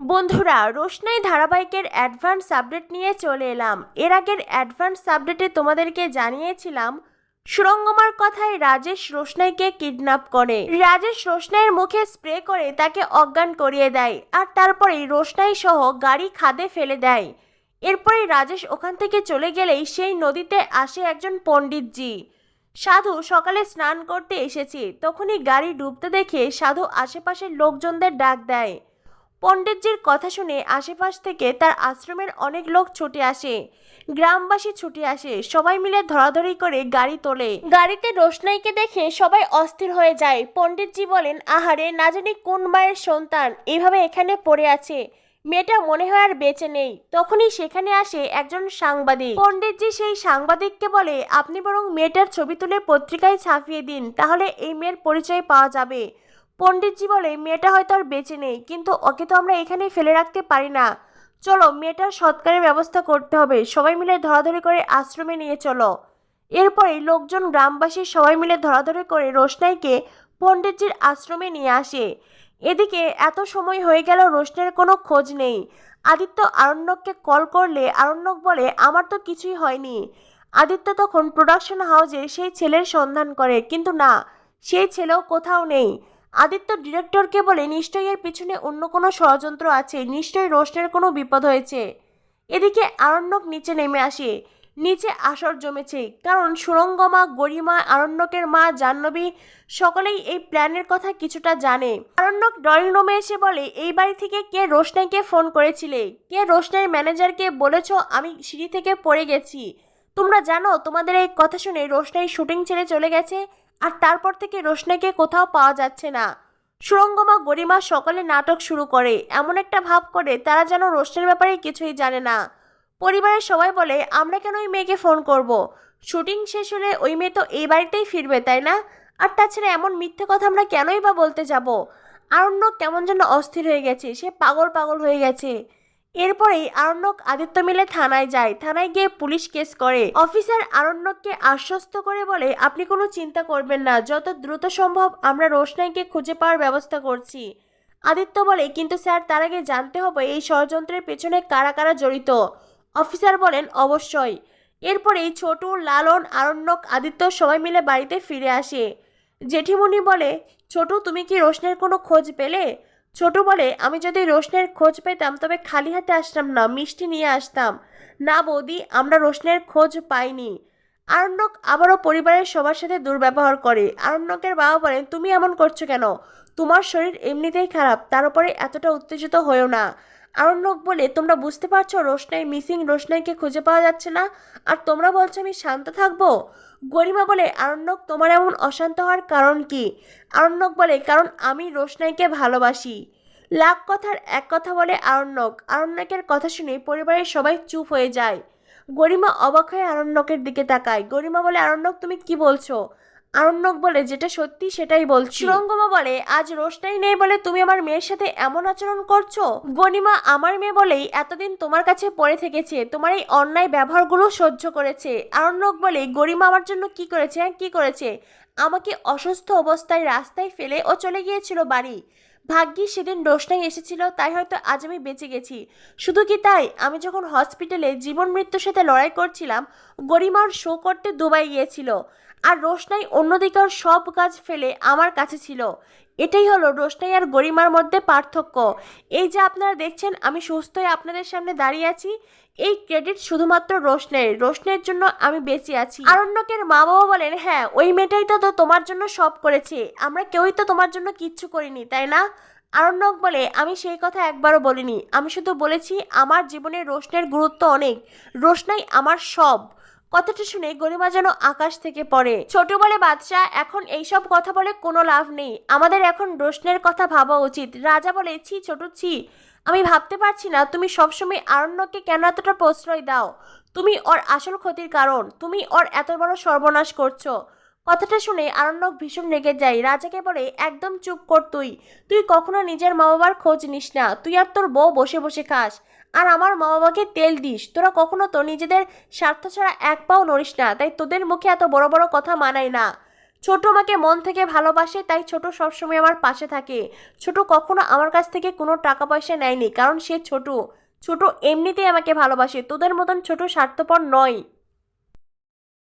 বন্ধুরা, রোশনাই ধারাবাহিকের advance update নিয়ে চলে এলাম। এর আগের অ্যাডভান্স আপডেটে তোমাদেরকে জানিয়েছিলাম সুরঙ্গমার কথায় রাজেশ রোশনাইকে কিডন্যাপ করে। রাজেশ রোশনাইয়ের মুখে স্প্রে করে তাকে অজ্ঞান করিয়ে দেয় আর তারপরেই রোশনাই সহ গাড়ি খাদে ফেলে দেয়। এরপরে রাজেশ ওখান থেকে চলে গেলেই সেই নদীতে আসে একজন পণ্ডিতজি। সাধু সকালে স্নান করতে এসেছে, তখনই গাড়ি ডুবতে দেখে সাধু আশেপাশের লোকজনদের ডাক দেয়। পণ্ডিতজির কথা শুনে আশেপাশ থেকে তার আশ্রমের অনেক লোক ছুটে আসে। গ্রামবাসী ছুটে আসে। সবাই মিলে ধরাধরি করে গাড়ি তোলে। গাড়িতে রোশনাইকে দেখে সবাই অস্থির হয়ে যায়। পণ্ডিতজি বলেন, আহারে, না জানি কোন মায়ের সন্তান এভাবে এখানে পড়ে আছে। মেয়েটা মনে হয় আর বেঁচে নেই। তখনই সেখানে আসে একজন সাংবাদিক। পণ্ডিতজি সেই সাংবাদিককে বলে, আপনি বরং মেয়েটার ছবি তুলে পত্রিকায় ছাপিয়ে দিন, তাহলে এই মেয়ের পরিচয় পাওয়া যাবে। পণ্ডিতজি বলে, মেয়েটা হয়তো আর বেঁচে নেই, কিন্তু ওকে তো আমরা এখানেই ফেলে রাখতে পারি না। চলো, মেয়েটার সৎকারের ব্যবস্থা করতে হবে। সবাই মিলে ধরাধরি করে আশ্রমে নিয়ে চলো। এরপরে লোকজন গ্রামবাসী সবাই মিলে ধরাধরি করে রোশনাইকে পণ্ডিতজির আশ্রমে নিয়ে আসে। এদিকে এত সময় হয়ে গেল রোশনের কোনো খোঁজ নেই। আদিত্য আরণ্যককে কল করলে, আরণ্যক বলে, আমার তো কিছুই হয়নি। আদিত্য তখন প্রোডাকশন হাউজে সেই ছেলের সন্ধান করে, কিন্তু না, সেই ছেলেও কোথাও নেই। আদিত্য ডিরেক্টরকে বলে নিশ্চয়ই এর পিছনে অন্য কোনো ষড়যন্ত্র আছে, নিশ্চয়ই রোশনের কোনো বিপদ হয়েছে। এদিকে আরণ্যক নিচে নেমে আসে, নিচে আসর জমেছে, কারণ সুরঙ্গমা, গরিমা, আরণ্যকের মা, জাহ্নবী সকলেই এই প্ল্যানের কথা কিছুটা জানে। আরণ্যক ড্রয়িং রুমে এসে বলে, এই বাড়ি থেকে কে রোশনাইকে ফোন করেছিলে? কে রোশনাইয়ের ম্যানেজারকে বলেছ, আমি সিঁড়ি থেকে পড়ে গেছি। তোমরা জানো, তোমাদের এই কথা শুনে রোশনাই শুটিং ছেড়ে চলে গেছে? আর তারপর থেকে রোশনাইকে কোথাও পাওয়া যাচ্ছে না। সুরঙ্গমা গরিমা সকালে নাটক শুরু করে। এমন একটা ভাব করে তারা যেন রোশনের ব্যাপারে কিছুই জানে না। পরিবারের সবাই বলে, আমরা কেন ওই মেয়েকে ফোন করব? শুটিং শেষ হলে ওই মেয়ে তো এই বাড়িতেই ফিরবে, তাই না? আর তাছাড়া এমন মিথ্যে কথা আমরা কেনই বা বলতে যাব? আরণ্যক কেমন যেন অস্থির হয়ে গেছে, সে পাগল পাগল হয়ে গেছে। এরপরেই আরণ্যক আদিত্য মিলে থানায় যায়। থানায় গিয়ে পুলিশ কেস করে। অফিসার আরণ্যককে আশ্বস্ত করে বলে, আপনি কোনো চিন্তা করবেন না, যত দ্রুত সম্ভব আমরা রোশনাইকে খুঁজে পাওয়ার ব্যবস্থা করছি। আদিত্য বলে, কিন্তু স্যার, তার আগে জানতে হবে এই ষড়যন্ত্রের পেছনে কারা কারা জড়িত? অফিসার বলেন, অবশ্যই। এরপরেই ছোটু, লালন, আরণ্যক, আদিত্য সবাই মিলে বাড়িতে ফিরে আসে। জেঠিমণি বলে, ছোটু, তুমি কি রোশনের কোনো খোঁজ পেলে? ছোটু বলে, আমি যদি রোশনের খোঁজ পেতাম, তবে খালি হাতে আসতাম না, মিষ্টি নিয়ে আসতাম। না বৌদি, আমরা রোশনের খোঁজ পাইনি। আরণ্যক আবারও পরিবারের সবার সাথে দুর্ব্যবহার করে। আরণ্যকের বাবা বলেন, তুমি এমন করছ কেন? তোমার শরীর এমনিতেই খারাপ, তার উপরে এতটা উত্তেজিত হয়েও না। আরণ্যক বলে, তোমরা বুঝতে পারছ রোশনাই মিসিং রোশনাইকে খুঁজে পাওয়া যাচ্ছে না? আর তোমরা বলছো আমি শান্ত থাকব? গরিমা বলে, আরণ্যক, তোমার এমন অশান্ত হওয়ার কারণ কি? আরণ্যক বলে, কারণ আমি রোশনাইকে ভালোবাসি। লাখ কথার এক কথা বলে আরণ্যক। আরণ্যকের কথা শুনে পরিবারের সবাই চুপ হয়ে যায়। গরিমা অবাক হয়ে আরণ্যকের দিকে তাকায়। গরিমা বলে, আরণ্যক, তুমি কি বলছো? আরণ্যক বলে, যেটা সত্যি সেটাই বলছি। সুরঙ্গমা বলে, আজ রোশনাই নেই বলে তুমি আমার মেয়ের সাথে এমন আচরণ করছ? গনিমা আমার মেয়ে বলেই এতদিন তোমার কাছে পড়ে থেকেছে, তোমার এই অন্যায় ব্যবহারগুলো সহ্য করেছে। আরণ্যক বলে গরিমা আমার জন্য কি করেছে হ্যাঁ কি করেছে? আমাকে অসুস্থ অবস্থায় রাস্তায় ফেলে ও চলে গিয়েছিল বাড়ি। ভাগ্যি সেদিন রোশনাই এসেছিল, তাই হয়তো আজ আমি বেঁচে গেছি। শুধু কি তাই? আমি যখন হসপিটালে জীবন মৃত্যুর সাথে লড়াই করছিলাম গরিমার শো করতে দুবাই গিয়েছিল। আর রোশনাই অন্যদিকে ওর সব কাজ ফেলে আমার কাছে ছিল। এটাই হলো রোশনাই আর গরিমার মধ্যে পার্থক্য। এই যে আপনারা দেখছেন, আমি সুস্থ আপনাদের সামনে দাঁড়িয়ে আছি। এই ক্রেডিট শুধুমাত্র রোশনের রোশনের জন্য আমি বেঁচে আছি। আরণ্যকের মা বাবা বলেন হ্যাঁ ওই মেয়েটাই তো তো তোমার জন্য সব করেছে। আমরা কেউই তো তোমার জন্য কিচ্ছু করিনি, তাই না? আরণ্যক বলে, আমি সেই কথা একবারও বলিনি। আমি শুধু বলেছি, আমার জীবনে রোশনের গুরুত্ব অনেক। রোশনাই আমার সব। কথাটা শুনে গরিমা যেন আকাশ থেকে পড়ে। ছোট বলে, বাদশাহ, এখন এইসব কথা বলে কোনো লাভ নেই। আমাদের এখন রোশনের কথা ভাবা উচিত। রাজা বলে, ছি, ছোট ছি, আমি ভাবতে পারছি না। তুমি সবসময় আরণ্যকে কেন এতটা প্রশ্রয় দাও? তুমি ওর আসল ক্ষতির কারণ। তুমি ওর এত বড় সর্বনাশ করছ। কথাটা শুনে আরণ্যক ভীষণ রেগে যায়। রাজাকে বলে, একদম চুপ কর তুই। তুই কখনো নিজের মা বাবার খোঁজ নিস না। তুই আর তোর বউ বসে বসে খাস। আর আমার মা বাবাকে তেল দিস। তোরা কখনো তো নিজেদের স্বার্থ ছাড়া এক পাও নড়িস না, তাই তোদের মুখে এত বড় বড় কথা মানায় না। ছোট মাকে মন থেকে ভালোবাসে, তাই ছোট সবসময় আমার পাশে থাকে। ছোট কখনো আমার কাছ থেকে কোনো টাকা পয়সা নেয়নি, কারণ সে ছোট। ছোট এমনিতেই আমাকে ভালোবাসে, তোদের মতন ছোট স্বার্থপর নয়।